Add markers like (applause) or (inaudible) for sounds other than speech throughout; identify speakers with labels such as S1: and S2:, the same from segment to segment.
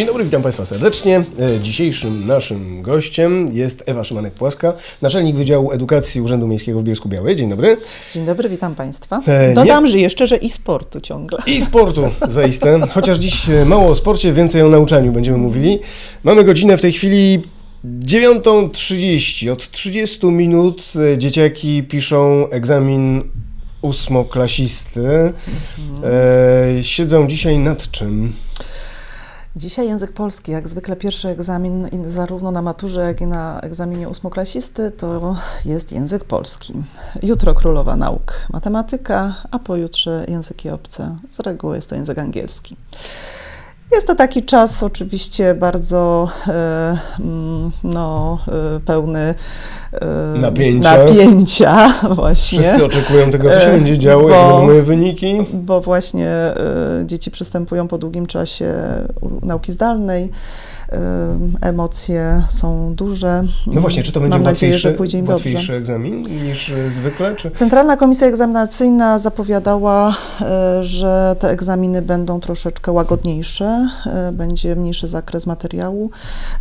S1: Dzień dobry, witam Państwa serdecznie. E, Dzisiejszym naszym gościem jest Ewa Szymanek-Płaska, naczelnik Wydziału Edukacji Urzędu Miejskiego w Bielsku Białej. Dzień dobry.
S2: Dzień dobry, witam Państwa.
S1: E,
S2: Dodam, że jeszcze, że i sportu ciągle.
S1: I sportu zaiste. Chociaż dziś e, mało o sporcie, więcej o nauczaniu będziemy mówili. Mamy godzinę w tej chwili 9.30. Od 30 minut dzieciaki piszą egzamin ósmoklasisty. E, siedzą dzisiaj nad czym?
S2: Dzisiaj język polski, jak zwykle pierwszy egzamin zarówno na maturze, jak i na egzaminie ósmoklasisty to jest język polski. Jutro królowa nauk matematyka, a pojutrze języki obce. Z reguły jest to język angielski. Jest to taki czas oczywiście bardzo e, mm, no, e, pełny e,
S1: Napięcia.
S2: napięcia (laughs) właśnie.
S1: Wszyscy oczekują tego, co się będzie działo, jakie
S2: bo-
S1: będą moje wyniki.
S2: bo właśnie dzieci przystępują po długim czasie nauki zdalnej. Emocje są duże.
S1: No właśnie, czy to będzie
S2: Mam nadzieję,
S1: łatwiejszy,
S2: im
S1: łatwiejszy egzamin niż zwykle? Czy...
S2: Centralna Komisja Egzaminacyjna zapowiadała, że te egzaminy będą troszeczkę łagodniejsze, e, będzie mniejszy zakres materiału.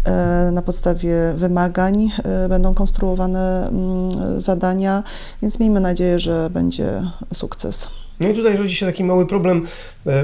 S2: e, Na podstawie wymagań e, będą konstruowane mm, zadania, więc miejmy nadzieję, że będzie sukces.
S1: No i tutaj rodzi się taki mały problem,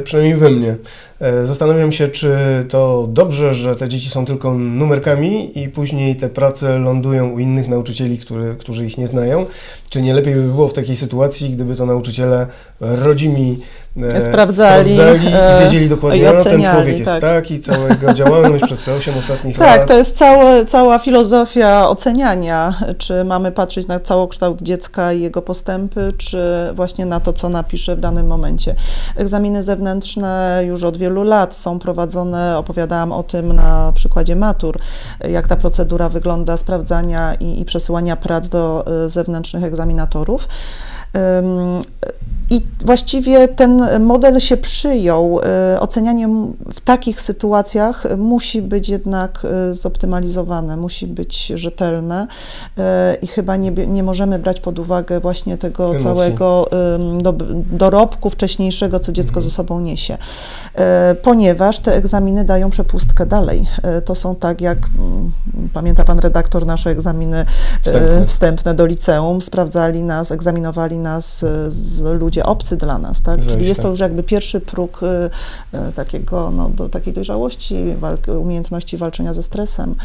S1: przynajmniej we mnie. E, Zastanawiam się, czy to dobrze, że te dzieci są tylko numerkami i później te prace lądują u innych nauczycieli, który, którzy ich nie znają. Czy nie lepiej by było w takiej sytuacji, gdyby to nauczyciele rodzimi e,
S2: Sprawdzali,
S1: sprawdzali
S2: e,
S1: i wiedzieli dokładnie,
S2: i
S1: no ten
S2: oceniali,
S1: człowiek jest
S2: tak.
S1: taki, cała jego (laughs) działalność przez te 8 ostatnich
S2: Tak,
S1: lat.
S2: to jest całe, cała filozofia oceniania, czy mamy patrzeć na całokształt dziecka i jego postępy, czy właśnie na to, co napisze w danym momencie. Egzaminy zewnętrzne już od wielu lat są prowadzone, opowiadałam o tym na przykładzie matur, jak ta procedura wygląda sprawdzania i, i przesyłania prac do y, zewnętrznych egzaminatorów. I właściwie ten model się przyjął. Y, Ocenianie w takich sytuacjach musi być jednak y, zoptymalizowane, musi być rzetelne y, i chyba nie, nie możemy brać pod uwagę właśnie tego
S1: Emocji.
S2: całego do, dorobku wcześniejszego, co dziecko ze sobą niesie. Ponieważ te egzaminy dają przepustkę dalej. To są tak jak, mm, pamięta pan redaktor, nasze egzaminy
S1: Wstępne.
S2: wstępne do liceum, sprawdzali nas, egzaminowali nas z ludzie obcy dla nas, tak? Czyli jest to już jakby pierwszy próg y, y, takiego, no, do takiej dojrzałości, walk, umiejętności walczenia ze stresem.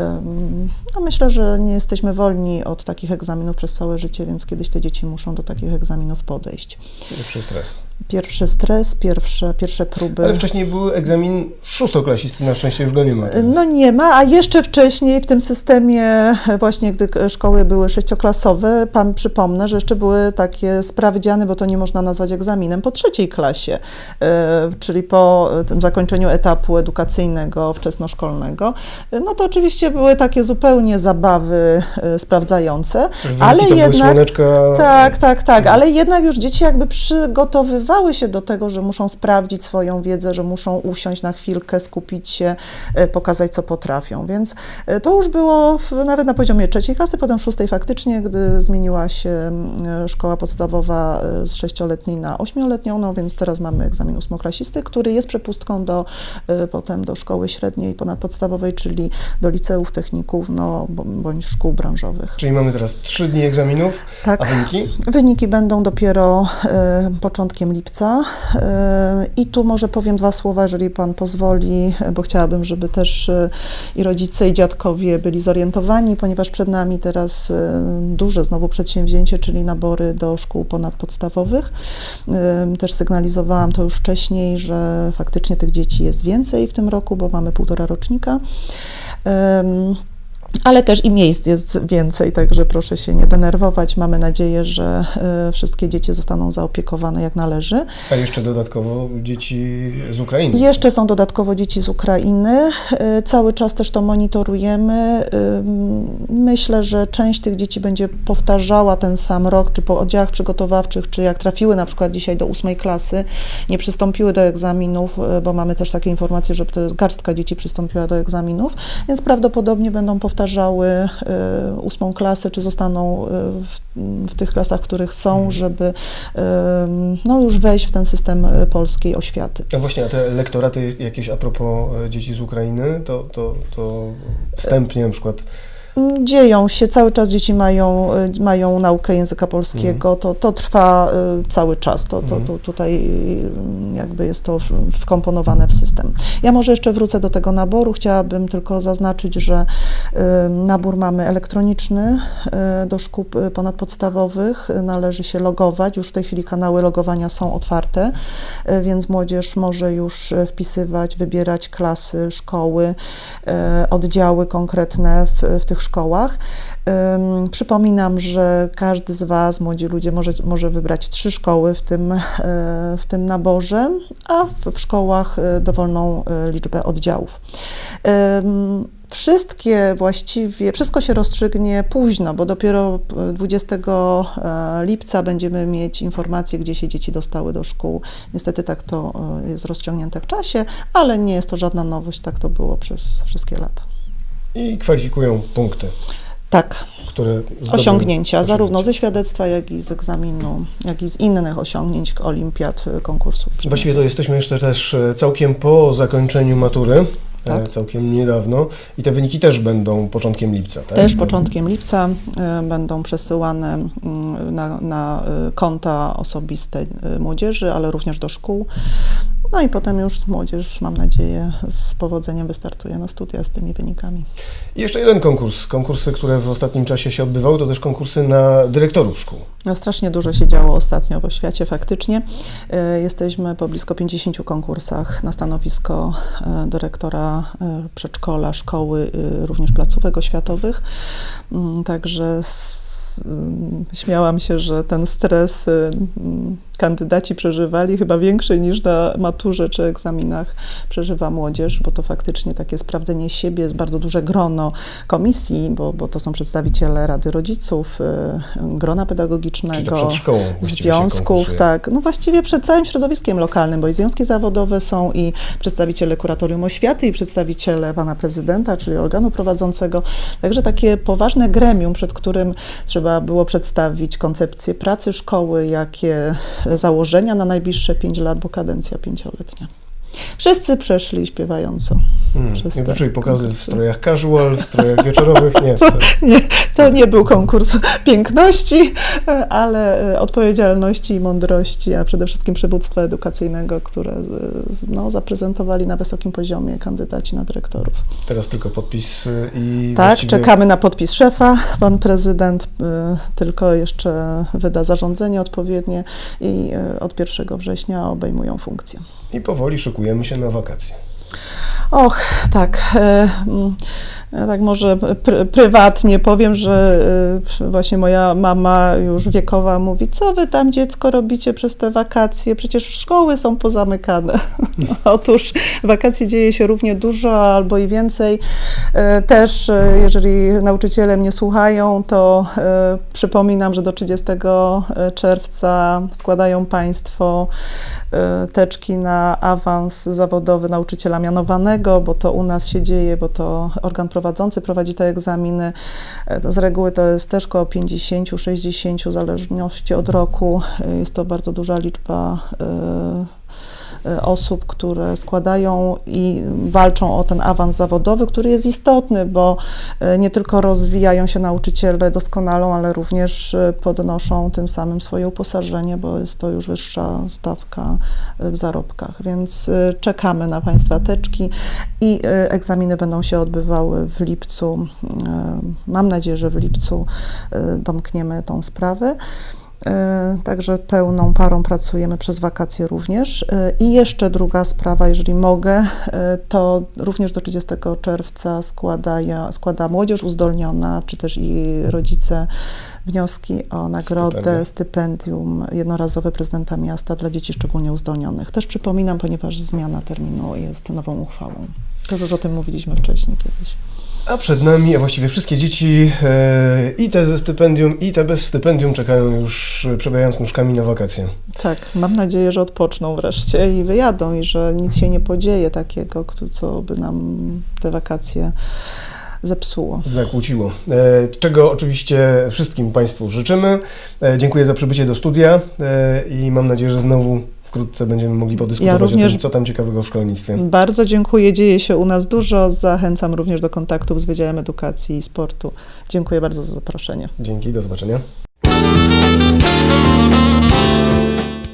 S2: Ym, No myślę, że nie jesteśmy wolni od takich egzaminów przez całe życie, więc kiedyś te dzieci muszą do takich egzaminów podejść.
S1: Pierwszy stres.
S2: Pierwszy stres, pierwsze, pierwsze próby.
S1: Ale wcześniej był egzamin szóstoklasisty, na szczęście już go nie ma. teraz.
S2: No nie ma, a jeszcze wcześniej w tym systemie, właśnie gdy szkoły były sześcioklasowe, pan przypomnę, że jeszcze były takie sprawdziany, bo to nie można nazwać egzaminem, po trzeciej klasie, e, czyli po zakończeniu etapu edukacyjnego, wczesnoszkolnego. E, No to oczywiście były takie zupełnie zabawy e, sprawdzające,
S1: Czy wyniki
S2: ale jednak...
S1: słoneczka...
S2: Tak, tak, tak, ale jednak już dzieci jakby przygotowywały się do tego, że muszą sprawdzić swoją wiedzę, że muszą usiąść na chwilkę, skupić się, pokazać, co potrafią. Więc to już było w, nawet na poziomie trzeciej klasy, potem szóstej faktycznie, gdy zmieniła się szkoła podstawowa z sześcioletniej na ośmioletnią, no więc teraz mamy egzamin ósmoklasisty, który jest przepustką do, e, potem do szkoły średniej ponadpodstawowej, czyli do liceów, techników, no, bądź szkół branżowych.
S1: Czyli mamy teraz trzy dni egzaminów,
S2: Tak.
S1: a wyniki?
S2: Wyniki będą dopiero e, początkiem lipca. E, I tu może powiem dwa słowa, jeżeli Pan pozwoli, bo chciałabym, żeby też i rodzice, i dziadkowie byli zorientowani, ponieważ przed nami teraz duże znowu przedsięwzięcie, czyli nabory do szkół ponadpodstawowych. E, Też sygnalizowałam to już wcześniej, że faktycznie tych dzieci jest więcej w tym roku, bo mamy półtora rocznika. Ale też i miejsc jest więcej, także proszę się nie denerwować. Mamy nadzieję, że e, wszystkie dzieci zostaną zaopiekowane jak należy.
S1: A jeszcze dodatkowo dzieci z Ukrainy.
S2: Jeszcze są dodatkowo dzieci z Ukrainy. E, Cały czas też to monitorujemy. Myślę, że część tych dzieci będzie powtarzała ten sam rok, czy po oddziałach przygotowawczych, czy jak trafiły na przykład dzisiaj do ósmej klasy, nie przystąpiły do egzaminów, e, bo mamy też takie informacje, że garstka dzieci przystąpiła do egzaminów, więc prawdopodobnie będą powtarzać powtarzały e, ósmą klasę, czy zostaną e, w, w tych klasach, w których są, żeby e, no, już wejść w ten system e, polskiej oświaty.
S1: A właśnie, a te lektoraty jakieś a propos e, dzieci z Ukrainy, to, to, to wstępnie na przykład
S2: Dzieją się, cały czas dzieci mają, y, mają naukę języka polskiego, to, to trwa y, cały czas, to, to, to tutaj y, jakby jest to wkomponowane w system. Ja może jeszcze wrócę do tego naboru, chciałabym tylko zaznaczyć, że nabór mamy elektroniczny do szkół ponadpodstawowych, należy się logować, już w tej chwili kanały logowania są otwarte, więc młodzież może już wpisywać, wybierać klasy, szkoły, oddziały konkretne w, w tych szkołach. Przypominam, że każdy z Was, młodzi ludzie, może, może wybrać trzy szkoły w tym, e, w tym naborze, a w, w szkołach e, dowolną e, liczbę oddziałów. Wszystkie właściwie, wszystko się rozstrzygnie późno, bo dopiero e, 20 e, lipca będziemy mieć informacje, gdzie się dzieci dostały do szkół. Niestety tak to jest rozciągnięte w czasie, ale nie jest to żadna nowość, tak to było przez wszystkie lata.
S1: I kwalifikują punkty,
S2: Tak,
S1: które
S2: osiągnięcia, zarówno ze świadectwa, jak i z egzaminu, jak i z innych osiągnięć olimpiad, y, konkursów.
S1: Właściwie to jesteśmy jeszcze też e, całkiem po zakończeniu matury, e,
S2: Tak.
S1: całkiem niedawno i te wyniki też będą początkiem lipca, tak?
S2: Też początkiem lipca będą przesyłane y, na, na konta osobiste młodzieży, ale również do szkół. No i potem już młodzież, mam nadzieję, z powodzeniem wystartuje na studia z tymi wynikami.
S1: I jeszcze jeden konkurs. Konkursy, które w ostatnim czasie się odbywały, to też konkursy na dyrektorów szkół.
S2: No, strasznie dużo się działo ostatnio w oświacie, faktycznie. Y, Jesteśmy po blisko 50 konkursach na stanowisko y, dyrektora y, przedszkola, szkoły, również placówek oświatowych. Mm, Także s- ym, śmiałam się, że ten stres y, mm, kandydaci przeżywali chyba większy niż na maturze czy egzaminach przeżywa młodzież, bo to faktycznie takie sprawdzenie siebie, jest bardzo duże grono komisji, bo, bo to są przedstawiciele Rady Rodziców, y, grona pedagogicznego, związków, tak. No właściwie przed całym środowiskiem lokalnym, bo i związki zawodowe są i przedstawiciele kuratorium oświaty i przedstawiciele pana prezydenta, czyli organu prowadzącego. Także takie poważne gremium, przed którym trzeba było przedstawić koncepcję pracy szkoły, jakie założenia na najbliższe pięć lat, bo kadencja pięcioletnia. Wszyscy przeszli śpiewająco.
S1: Hmm.
S2: przez
S1: Nie
S2: te
S1: pokazy w strojach casual, w strojach wieczorowych, nie. (laughs) To,
S2: Nie, to nie był konkurs piękności, e, ale e, odpowiedzialności i mądrości, a przede wszystkim przywództwa edukacyjnego, które e, no, zaprezentowali na wysokim poziomie kandydaci na dyrektorów.
S1: teraz tylko podpis y, i
S2: Tak,
S1: właściwie
S2: czekamy na podpis szefa. Pan prezydent e, tylko jeszcze wyda zarządzenie odpowiednie i e, od 1 września obejmują funkcję.
S1: i powoli szykujemy się na wakacje.
S2: Och, tak. Ja tak może pr- prywatnie powiem, że e, właśnie moja mama już wiekowa mówi, co wy tam dziecko robicie przez te wakacje? Przecież szkoły są pozamykane. (laughs) Otóż wakacje dzieje się równie dużo albo i więcej. E, Też, e, jeżeli nauczyciele mnie słuchają, to przypominam, że do 30 czerwca składają Państwo teczki na awans zawodowy nauczyciela mianowanego, bo to u nas się dzieje, bo to organ prowadzący prowadzi te egzaminy. E, to Z reguły to jest też około 50-60 w zależności od roku. E, Jest to bardzo duża liczba e, osób, które składają i walczą o ten awans zawodowy, który jest istotny, bo e, nie tylko rozwijają się nauczyciele doskonalą, ale również e, podnoszą tym samym swoje uposażenie, bo jest to już wyższa stawka w zarobkach. Więc czekamy na Państwa teczki i egzaminy będą się odbywały w lipcu. Mam nadzieję, że w lipcu domkniemy tą sprawę. E, Także pełną parą pracujemy przez wakacje również. E, I jeszcze druga sprawa, jeżeli mogę, e, to również do 30 czerwca składa, składa młodzież uzdolniona, czy też i rodzice wnioski o nagrodę,
S1: Stypendia.
S2: stypendium jednorazowe prezydenta miasta dla dzieci szczególnie uzdolnionych. Też przypominam, ponieważ zmiana terminu jest nową uchwałą. To już o tym mówiliśmy wcześniej kiedyś.
S1: A przed nami, a właściwie wszystkie dzieci, e, i te ze stypendium, i te bez stypendium, czekają już, przebierając nóżkami na wakacje.
S2: Tak, mam nadzieję, że odpoczną wreszcie i wyjadą i że nic się nie podzieje takiego, co by nam te wakacje zepsuło.
S1: zakłóciło. E, Czego oczywiście wszystkim Państwu życzymy. E, Dziękuję za przybycie do studia i mam nadzieję, że znowu wkrótce będziemy mogli podyskutować o
S2: również-
S1: tym, co tam ciekawego w szkolnictwie.
S2: Bardzo dziękuję, dzieje się u nas dużo. Zachęcam również do kontaktów z Wydziałem Edukacji i Sportu. Dziękuję bardzo za zaproszenie.
S1: Dzięki, do zobaczenia.